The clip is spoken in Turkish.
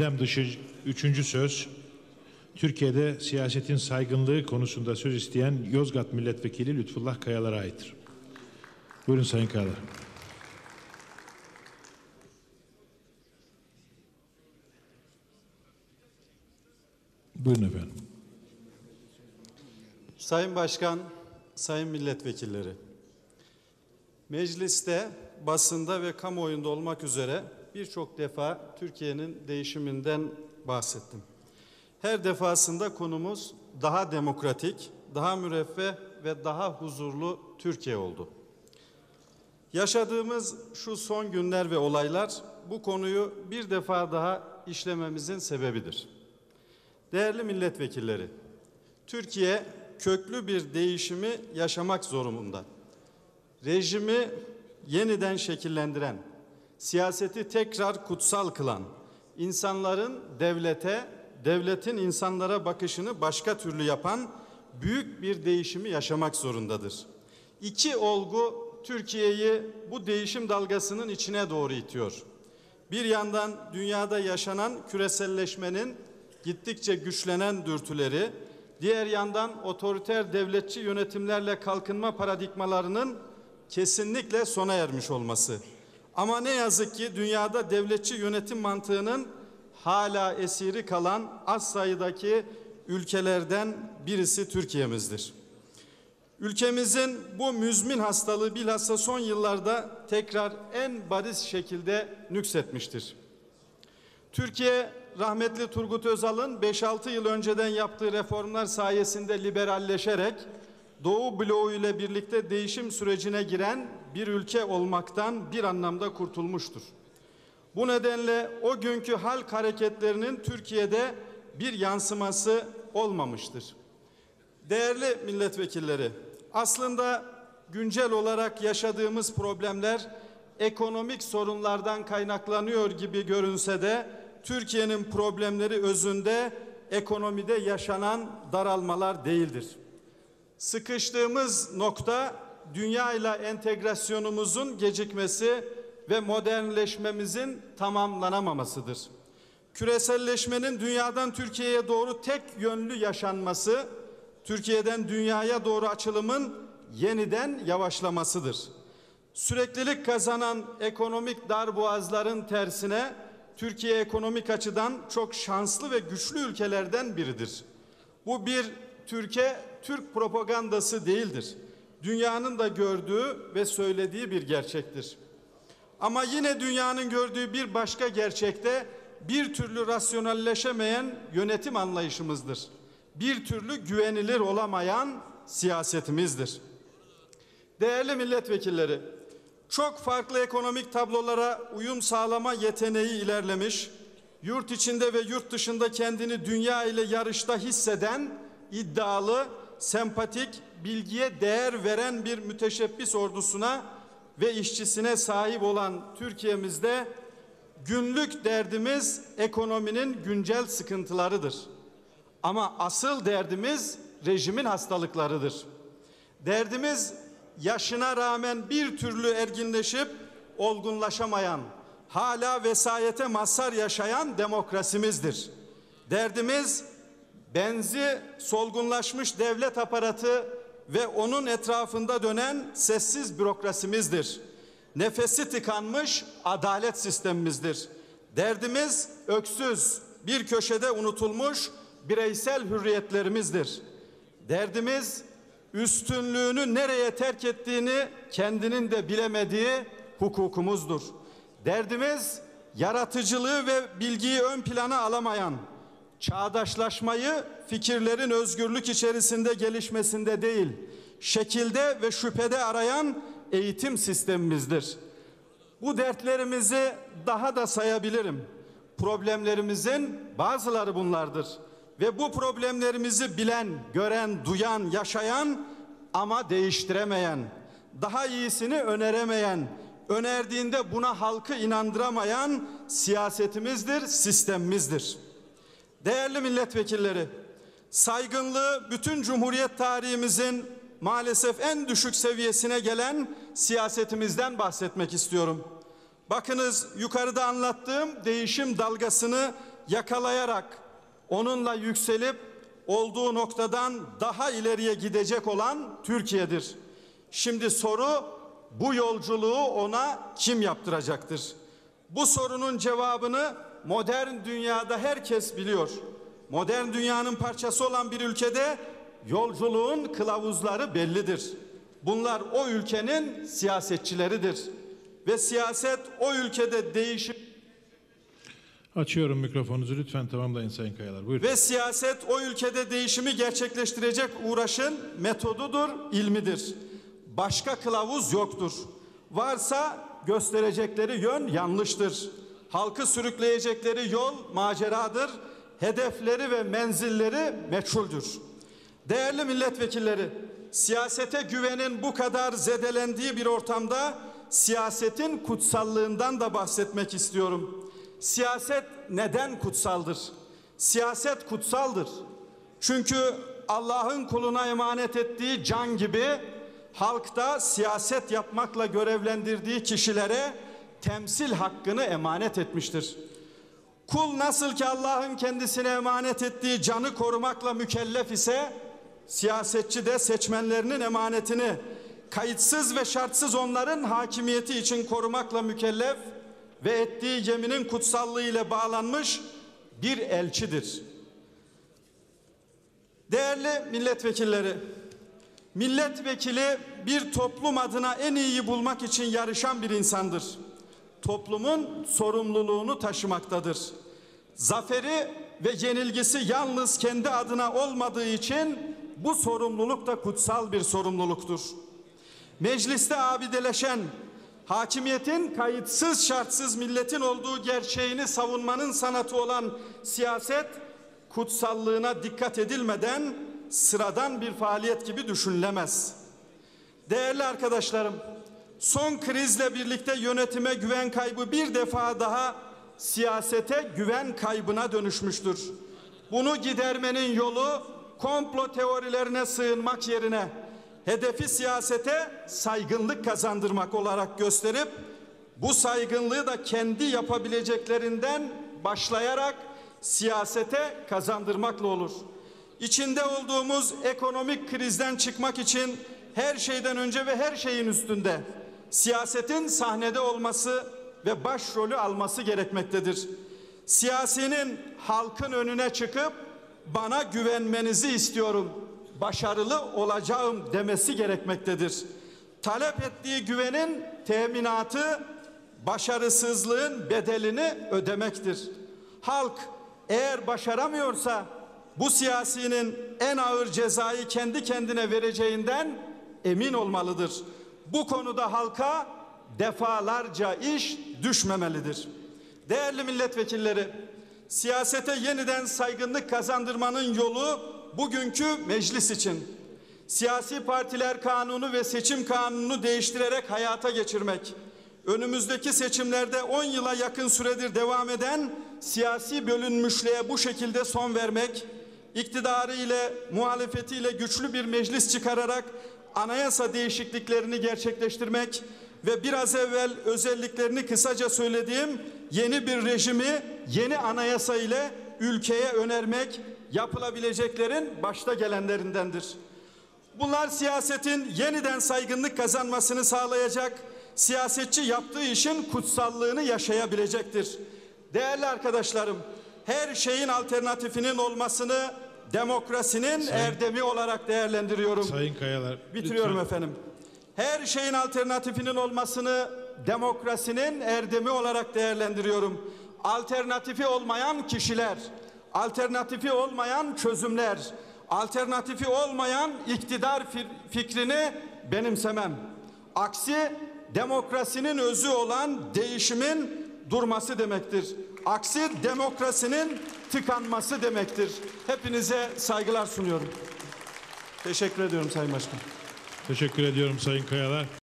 Gündem dışı üçüncü söz, Türkiye'de siyasetin saygınlığı konusunda söz isteyen Yozgat Milletvekili Lütfullah Kayalar'a aittir. Buyurun Sayın Kayalar. Buyurun efendim. Sayın Başkan, sayın milletvekilleri. Mecliste, basında ve kamuoyunda olmak üzere birçok defa Türkiye'nin değişiminden bahsettim. Her defasında konumuz daha demokratik, daha müreffeh ve daha huzurlu Türkiye oldu. Yaşadığımız şu son günler ve olaylar bu konuyu bir defa daha işlememizin sebebidir. Değerli milletvekilleri, Türkiye köklü bir değişimi yaşamak zorunda. Rejimi yeniden şekillendiren, siyaseti tekrar kutsal kılan, insanların devlete, devletin insanlara bakışını başka türlü yapan büyük bir değişimi yaşamak zorundadır. İki olgu Türkiye'yi bu değişim dalgasının içine doğru itiyor. Bir yandan dünyada yaşanan küreselleşmenin gittikçe güçlenen dürtüleri, diğer yandan otoriter devletçi yönetimlerle kalkınma paradigmalarının kesinlikle sona ermiş olması. Ama ne yazık ki dünyada devletçi yönetim mantığının hala esiri kalan az sayıdaki ülkelerden birisi Türkiye'mizdir. Ülkemizin bu müzmin hastalığı bilhassa son yıllarda tekrar en bariz şekilde nüksetmiştir. Türkiye rahmetli Turgut Özal'ın 5-6 yıl önceden yaptığı reformlar sayesinde liberalleşerek Doğu bloğu ile birlikte değişim sürecine giren bir ülke olmaktan bir anlamda kurtulmuştur. Bu nedenle o günkü halk hareketlerinin Türkiye'de bir yansıması olmamıştır. Değerli milletvekilleri, aslında güncel olarak yaşadığımız problemler ekonomik sorunlardan kaynaklanıyor gibi görünse de Türkiye'nin problemleri özünde ekonomide yaşanan daralmalar değildir. Sıkıştığımız nokta dünya ile entegrasyonumuzun gecikmesi ve modernleşmemizin tamamlanamamasıdır. Küreselleşmenin dünyadan Türkiye'ye doğru tek yönlü yaşanması, Türkiye'den dünyaya doğru açılımın yeniden yavaşlamasıdır. Süreklilik kazanan ekonomik darboğazların tersine Türkiye ekonomik açıdan çok şanslı ve güçlü ülkelerden biridir. Bu bir Türkiye Türk propagandası değildir. Dünyanın da gördüğü ve söylediği bir gerçektir. Ama yine dünyanın gördüğü bir başka gerçekte bir türlü rasyonelleşemeyen yönetim anlayışımızdır. Bir türlü güvenilir olamayan siyasetimizdir. Değerli milletvekilleri, çok farklı ekonomik tablolara uyum sağlama yeteneği ilerlemiş, yurt içinde ve yurt dışında kendini dünya ile yarışta hisseden iddialı, sempatik, bilgiye değer veren bir müteşebbis ordusuna ve işçisine sahip olan Türkiye'mizde günlük derdimiz ekonominin güncel sıkıntılarıdır. Ama asıl derdimiz rejimin hastalıklarıdır. Derdimiz yaşına rağmen bir türlü erginleşip olgunlaşamayan, hala vesayete mazhar yaşayan demokrasimizdir. Derdimiz benzi solgunlaşmış devlet aparatı ve onun etrafında dönen sessiz bürokrasimizdir. Nefesi tıkanmış adalet sistemimizdir. Derdimiz öksüz, bir köşede unutulmuş bireysel hürriyetlerimizdir. Derdimiz üstünlüğünü nereye terk ettiğini kendinin de bilemediği hukukumuzdur. Derdimiz yaratıcılığı ve bilgiyi ön plana alamayan, çağdaşlaşmayı fikirlerin özgürlük içerisinde gelişmesinde değil, şekilde ve şüphede arayan eğitim sistemimizdir. Bu dertlerimizi daha da sayabilirim. Problemlerimizin bazıları bunlardır. Ve bu problemlerimizi bilen, gören, duyan, yaşayan ama değiştiremeyen, daha iyisini öneremeyen, önerdiğinde buna halkı inandıramayan siyasetimizdir, sistemimizdir. Değerli milletvekilleri, saygınlığı bütün Cumhuriyet tarihimizin maalesef en düşük seviyesine gelen siyasetimizden bahsetmek istiyorum. Bakınız yukarıda anlattığım değişim dalgasını yakalayarak onunla yükselip olduğu noktadan daha ileriye gidecek olan Türkiye'dir. Şimdi soru bu yolculuğu ona kim yaptıracaktır? Bu sorunun cevabını modern dünyada herkes biliyor. Modern dünyanın parçası olan bir ülkede yolculuğun kılavuzları bellidir. Bunlar o ülkenin siyasetçileridir. Ve siyaset o ülkede değişim Açıyorum mikrofonunuzu lütfen tamamlayın Sayın Kayalar. Buyurun. ve siyaset o ülkede değişimi gerçekleştirecek uğraşın metodudur, ilmidir. Başka kılavuz yoktur. Varsa gösterecekleri yön yanlıştır. Halkı sürükleyecekleri yol maceradır. Hedefleri ve menzilleri meçhuldür. Değerli milletvekilleri, siyasete güvenin bu kadar zedelendiği bir ortamda siyasetin kutsallığından da bahsetmek istiyorum. Siyaset neden kutsaldır? Siyaset kutsaldır. Çünkü Allah'ın kuluna emanet ettiği can gibi halkta siyaset yapmakla görevlendirdiği kişilere temsil hakkını emanet etmiştir. Kul nasıl ki Allah'ın kendisine emanet ettiği canı korumakla mükellef ise siyasetçi de seçmenlerinin emanetini kayıtsız ve şartsız onların hakimiyeti için korumakla mükellef ve ettiği yeminin kutsallığı ile bağlanmış bir elçidir. Değerli milletvekilleri, milletvekili bir toplum adına en iyiyi bulmak için yarışan bir insandır. Toplumun sorumluluğunu taşımaktadır. Zaferi ve yenilgisi yalnız kendi adına olmadığı için bu sorumluluk da kutsal bir sorumluluktur. Mecliste abideleşen, hakimiyetin kayıtsız şartsız milletin olduğu gerçeğini savunmanın sanatı olan siyaset, kutsallığına dikkat edilmeden sıradan bir faaliyet gibi düşünülemez. Değerli arkadaşlarım, son krizle birlikte yönetime güven kaybı bir defa daha siyasete güven kaybına dönüşmüştür. Bunu gidermenin yolu komplo teorilerine sığınmak yerine hedefi siyasete saygınlık kazandırmak olarak gösterip bu saygınlığı da kendi yapabileceklerinden başlayarak siyasete kazandırmakla olur. İçinde olduğumuz ekonomik krizden çıkmak için her şeyden önce ve her şeyin üstünde siyasetin sahnede olması ve başrolü alması gerekmektedir. Siyasinin halkın önüne çıkıp bana güvenmenizi istiyorum, başarılı olacağım demesi gerekmektedir. Talep ettiği güvenin teminatı başarısızlığın bedelini ödemektir. Halk eğer başaramıyorsa bu siyasinin en ağır cezayı kendi kendine vereceğinden emin olmalıdır. Bu konuda halka defalarca iş düşmemelidir. Değerli milletvekilleri, siyasete yeniden saygınlık kazandırmanın yolu bugünkü meclis için. Siyasi partiler kanunu ve seçim kanununu değiştirerek hayata geçirmek. Önümüzdeki seçimlerde 10 yıla yakın süredir devam eden siyasi bölünmüşlüğe bu şekilde son vermek, iktidarı ile muhalefetiyle güçlü bir meclis çıkararak anayasa değişikliklerini gerçekleştirmek ve biraz evvel özelliklerini kısaca söylediğim yeni bir rejimi yeni anayasa ile ülkeye önermek yapılabileceklerin başta gelenlerindendir. Bunlar siyasetin yeniden saygınlık kazanmasını sağlayacak, siyasetçi yaptığı işin kutsallığını yaşayabilecektir. Değerli arkadaşlarım, her şeyin alternatifinin olmasını demokrasinin erdemi olarak değerlendiriyorum. Sayın Kayalar. Bitiriyorum lütfen. efendim. Her şeyin alternatifinin olmasını demokrasinin erdemi olarak değerlendiriyorum. Alternatifi olmayan kişiler, alternatifi olmayan çözümler, alternatifi olmayan iktidar fi- fikrini benimsemem. Aksi demokrasinin özü olan değişimin durması demektir. Aksi demokrasinin tıkanması demektir. Hepinize saygılar sunuyorum. Teşekkür ediyorum Sayın Başkan. Teşekkür ediyorum Sayın Kayalar.